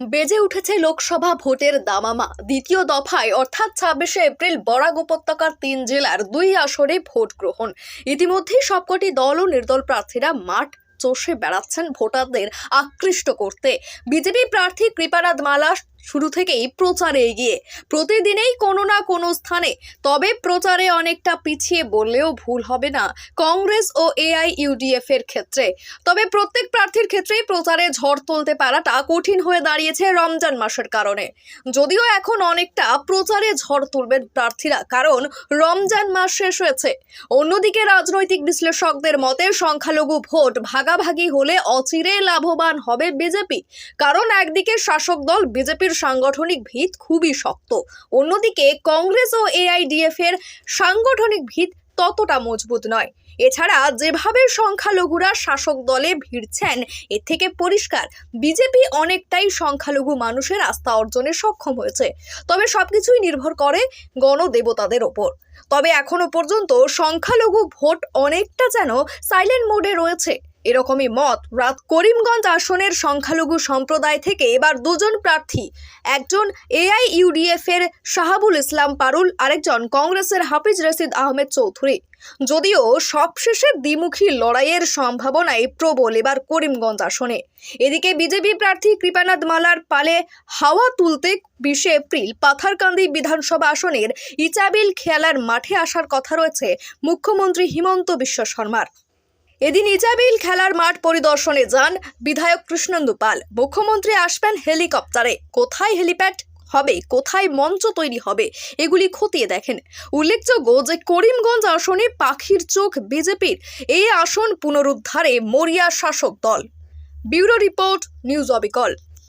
বেজে উঠেছে লোকসভা ভোটের দামামা। দ্বিতীয় দফায়, অর্থাৎ ছাব্বিশে এপ্রিল, বরাক উপত্যকার তিন জেলার দুই আসরে ভোট গ্রহণ। ইতিমধ্যেই সবকটি দল ও নির্দল প্রার্থীরা মাঠ চষে বেড়াচ্ছেন ভোটারদের আকৃষ্ট করতে। বিজেপি প্রার্থী কৃপানাথ মালা শুরু থেকেই প্রচারে এগিয়ে। প্রতিদিনেই কোনো না কোনো স্থানে। তবে প্রচারে অনেকটা পিছিয়ে বললেও ভুল হবে না কংগ্রেস ও এআইইউডিএফ এর ক্ষেত্রে। তবে প্রত্যেক প্রার্থীর ক্ষেত্রেই প্রচারে ঝড় তুলতে পারাটা কঠিন হয়ে দাঁড়িয়েছে রমজান মাসের কারণে। যদিও এখন অনেকটা প্রচারে ঝড় তুলবেন প্রার্থীরা, কারণ রমজান মাস শেষ হয়েছে। অন্যদিকে রাজনৈতিক বিশ্লেষকদের মতে সংখ্যালঘু ভোট ভাগাভাগি হলে অচিরে লাভবান হবে বিজেপি। কারণ একদিকে শাসক দল বিজেপির সাংগঠনিক ভিত খুবই শক্ত। অন্যদিকে কংগ্রেস ও এআইডিএফ এর সাংগঠনিক ভিত ততটা মজবুত নয়। এছাড়া যেভাবে সংখ্যালঘুরা শাসক দলে ভিড়ছেন, এর থেকে পরিষ্কার, বিজেপি অনেকটাই সংখ্যালঘু মানুষের আস্থা অর্জনে সক্ষম হয়েছে। তবে সবকিছুই নির্ভর করে গণদেবতাদের ওপর। তবে এখনও পর্যন্ত সংখ্যালঘু ভোট অনেকটা যেন সাইলেন্ট মোডে রয়েছে এরকমই মত রাত করিমগঞ্জ আসনের সংখ্যালঘু সম্প্রদায় থেকে এবার দুজন প্রার্থী, একজন এআইইউডিএফ এর শাহাবুল ইসলাম পারুল, আরেকজন কংগ্রেসের হাফিজ রশিদ আহমেদ চৌধুরী। যদিও সবশেষে দ্বিমুখী লড়াইয়ের সম্ভাবনায় প্রবল এবার করিমগঞ্জ আসনে। এদিকে বিজেপি প্রার্থী কৃপানাথ মালার পালে হাওয়া তুলতে বিশে এপ্রিল পাথারকান্দি বিধানসভা আসনের ইচাবিল খেলার মাঠে আসার কথা রয়েছে মুখ্যমন্ত্রী হিমন্ত বিশ্ব শর্মার। এদিন ইজাবিল খেলার মাঠ পরিদর্শনে যান বিধায়ক কৃষ্ণেন্দু পাল। মুখ্যমন্ত্রী আসবেন হেলিকপ্টারে। কোথায় হেলিপ্যাড হবে? কোথায় মঞ্চ তৈরি হবে? এগুলি খতিয়ে দেখেন। উল্লেখযোগ্য যে করিমগঞ্জ আসনে পাখির চোখ বিজেপির। এই আসন পুনরুদ্ধারে মরিয়া শাসক দল। ব্যুরো রিপোর্ট, নিউজ অবিকল।